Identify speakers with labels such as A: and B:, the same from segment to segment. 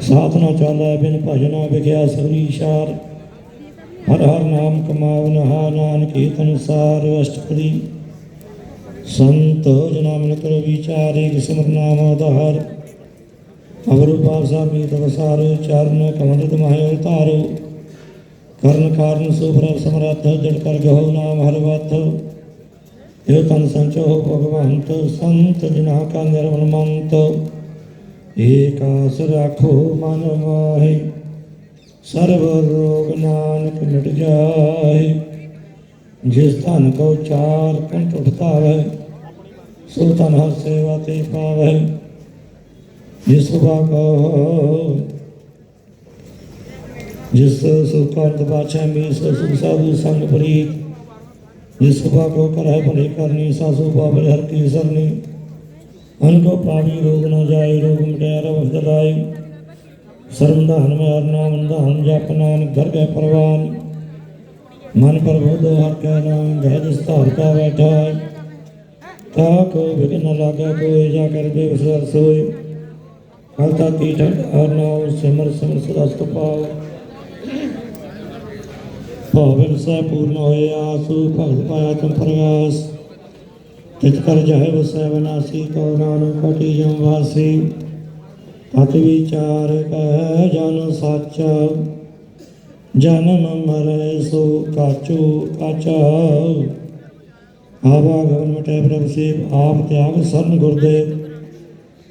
A: ਸਾਥ ਨਾ ਚਾਲੈ ਬਿਨ ਭਜਨਾ ਵਿਖਿਆ ਸਗਲੀ ਸ਼ਾਰ ਹਰ ਹਰ ਨਾਮ ਕਮਾਵਨ ਹਾ ਨਾਨਕ ਕੀਰਤਨ ਸਾਰ ਅਸ਼ਟਪਦੀ। ਸੰਤ ਜਨਾ ਮਨ ਕਰੋ ਵਿਚਾਰੇ ਸਿਮਰ ਨਾਮ ਆਧਾਰ। ਅਵਰ ਪਾਸਾ ਮੀਤ ਵਸਾਰ ਚਰਨ ਕਮਲ ਤੁਮਾਇ ਉਤਾਰੋ। ਕਰਨ ਕਾਰਨ ਸੁਭਰ ਸਮਰੱਥ ਜੜ ਕਰ ਗਹੁ ਨਾਮ ਹਰ ਵਤ। ਇਹ ਤਨ ਸੰਚੋ ਭਗਵੰਤ, ਸੰਤ ਜਨਾ ਕਾ ਨਿਰਮਲ ਮੰਤ। ਏਕਾਸ ਰਾਖੋ ਮਨ ਮਾਹੀ, ਸਰਬ ਰੋਗ ਨਾਨਕ ਮਿਟ ਜਾਏ ਜਿਸ ਧਨ ਕੋ ਚਾਰ ਕੰਠ ਉਠਤਾਵੇ ਸੋ ਤਨ ਹਰ ਸੇਵਾ ਤੇ ਪਾਵੇ। ਜਿਸ ਸੁਭਾ ਕੋ ਜਿਸ ਸੁਖਾਂਤ ਬਾਛਾ ਮੀ ਸੋ ਸੁਖ ਸਾਧੂ ਸੰਗ ਪ੍ਰੀਤ। ਜਿਸ ਸੁਭਾ ਕੋ ਕਰੈ ਭਲੇ ਕਰਨੀ, ਸਾਸੂ ਬਾਬਲ ਹਰ ਕੀ ਸਰਨੀ। ਅਨ ਕੋ ਪਾਵੀ ਰੋਗ ਨ ਜਾਏ, ਰੋਗ ਮਿਟਿਆ ਰਵ ਦਲਾਈ ਸਰਵਦਾਨ ਮੈਂ ਹਰ ਨਾਮ ਦਾਨ ਜਪ ਨਾਨਕ, ਘਰ ਗਏ ਪਰਵਾਨ। ਮਨ ਪ੍ਰਭੂ ਦੋ ਹਰ ਕੈ ਨਾਮ ਭੈ ਜਿਸ ਧਾਰ ਕਾ ਬੈਠਾ ਤਾ ਕੋ ਵਿਗਨ ਨ ਲਾਗਾ ਕੋਈ, ਜਾ ਕਰ ਦੇ ਵਿਸਰ ਸੋਈ ਹਲਤਾ ਕੀ ਠੰਡ ਹਰ ਨਾਮ ਸਿਮਰ ਪੂਰਨ ਹੋਏ, ਆਸੂ ਭਗਤ ਪਾਇਆ ਤੁਮ ਪ੍ਰਗਾਸ। ਤਿਤ ਕਰ ਜਾਏ ਵਸੈ ਵਿਨਾਸੀ ਕਉ ਨਾਨਕ ਕਟੀ ਜਮ ਵਾਸੀ। ਤਤ ਵਿਚਾਰ ਕਹਿ ਜਨ ਸੱਚ ਜਨਮ ਮਰੈ ਸੋ ਕਾਚੂ ਕਾਚਾ। ਆਵਾ ਗਵਨ ਮਟੇ ਪ੍ਰਭ ਸੇਵ, ਆਪ ਤਿਆਗ ਸਰਨ ਗੁਰਦੇਵ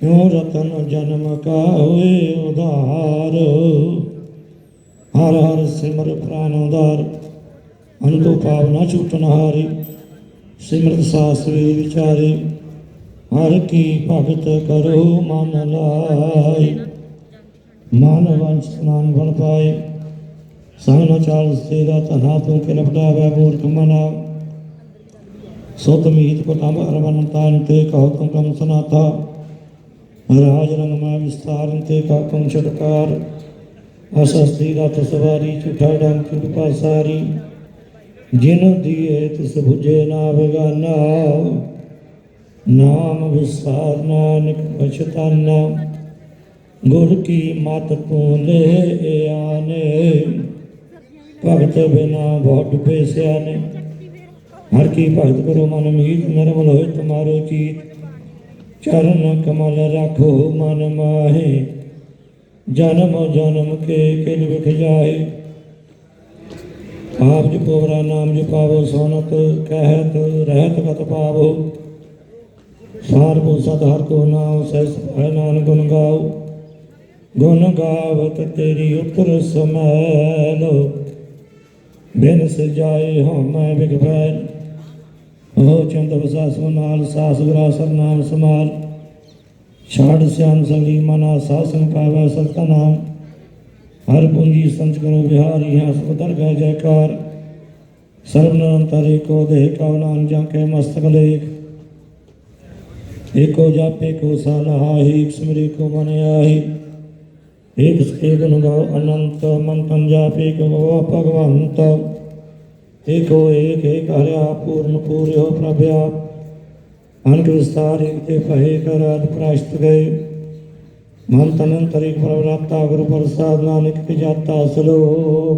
A: ਕਿਉ ਰਤਨ ਜਨਮ ਕਾ ਹੋਏ ਉਧਾਰ? ਹਰ ਹਰ ਸਿਮਰ ਪ੍ਰਾਨ ਉਧਾਰ ਅਨੰਦੋ ਪਾਵਨਾ ਛੂਟਨ ਹਾਰੀ। ਸਿਮਰਤ ਸਾਸਰੇ ਵਿਚਾਰੇ, ਹਰ ਕੀ ਭਗਤ ਕਰੋ ਮਨ ਲਾਈ ਮਨ ਵੰਚ ਸਨਾਨ ਬਣ ਪਾਏ। ਸੰਗ ਚਾਲ ਸੇਰਾ ਤਨਾ ਤੂੰ ਕਿ ਲਪਟਾਵੇ ਮੂਰਖ ਮਨਾ। ਸੁਤ ਮੀਤ ਕੋ ਤਮ ਅਰਵਨ ਤਾਨ ਤੇ ਕਹੋ ਤੁਮ ਕਮ ਸੁਨਾਤਾ ਰਾਜ ਰੰਗ ਮਾ ਵਿਸਤਾਰਨ ਤੇ ਕਾ ਕਮ ਛਟਕਾਰ। ਅਸਸਤੀ ਰਤ ਸਵਾਰੀ ਝੂਠਾ ਡੰਕ ਕਿਰਪਾ ਸਾਰੀ ਜਿਨ ਦੀਏ ਤਿਸ 부ਜੇ ਨਾ ਬਗਾਨਾ ਨਾਮ ਵਿਸਾਰ ਨਾਨਕ ਪਛਤਾਨਾ। ਗੁਰ ਕੀ ਮਤ ਤੂੰ ਲੈ ਆਨੇ। ਭਗਤ ਬਿਨਾ ਬਹੁਤ ਬੇਸਿਆਨੇ ਹਰ ਕੀ ਭਗਤ ਕਰੋ ਮਨ ਮੀਤ ਨਰਮਲ ਹੋਏ ਤੁਮਾਰੋ ਚੀਤ। ਚਰਨ ਕਮਲ ਰੱਖੋ ਮਨ ਮਾਹੇ। ਜਨਮ ਜਨਮ ਕੇ ਕਿਲ ਵਿਖ ਜਾਏ ਆਪ ਜਪੋ ਵਰਾ ਨਾਮ ਜਪਾਵੋ ਸੋਨਤ, ਕਹਿਤ, ਰਹਿਤ ਕਤ ਪਾਵੋ। ਸਾਰ ਕੋ ਹਰ ਕੋ ਨਾਮ ਸਹਿਸ ਭੈ ਨਾਨਕ ਗੁਣ ਗਾਓ ਗੁਣ ਗਾਵਤ ਤੇਰੀ ਉਤਰ ਸਮੈਲ। ਬਿਨ ਸਜਾਏ ਹੋ ਮੈਂ ਬਿਗਵੈਲ ਹੋ ਚੰਦ ਵਸਾਸ ਨਾਲ, ਸਾਸ ਗਰਾਸਰ ਨਾਮ ਸਮਾਲ। ਛਾੜ ਸਿਆਨ ਸੰਗੀ ਮਨਾ ਸਾਸਨ ਪਾਵੈ ਸਤਨਾਮ ਹਰ ਪੂੰਜੀ ਸੰਚ ਕਰੋ ਵਿਹਾਰੀ ਹਾਂ ਸਭ ਦਰਗਾਹ ਜੈਕਾਰ। ਸਰਬ ਨਿਰੰਤਰ ਏਕੋ ਦੇਹ ਕਉ ਨਾਮ ਜਾਂ ਕੇ ਮਸਤਕ ਲੇਖ। ਏਕੋ ਜਾਪੇ ਕੋ ਸਾਲਹਾ ਏਕ ਕੋ ਮਨ ਆਹੀ। ਏਕ ਸਕੇ ਗੁਣ ਗਾਓ ਅਨੰਤ, ਮਨ ਤਨ ਕੋ ਭਗਵੰਤ। ਏਕੋ ਏਕ ਏਕ ਹਰਿਆ ਪੂਰਨ ਪੂਰਿਓ ਪ੍ਰਭ ਅਨਕ ਵਿਸਤਾਰ ਏਕ ਤੇ ਭਏ ਕਰ ਅਦ ਪ੍ਰਾਸ਼ਤ ਗਏ। ਮਨ ਤਨ ਅੰਤਰਿਕ ਪ੍ਰਵਰਾਤਾ ਗੁਰੂ ਪ੍ਰਸਾਦ ਨਾਨਕ ਜਾਤਾ ਸਲੋ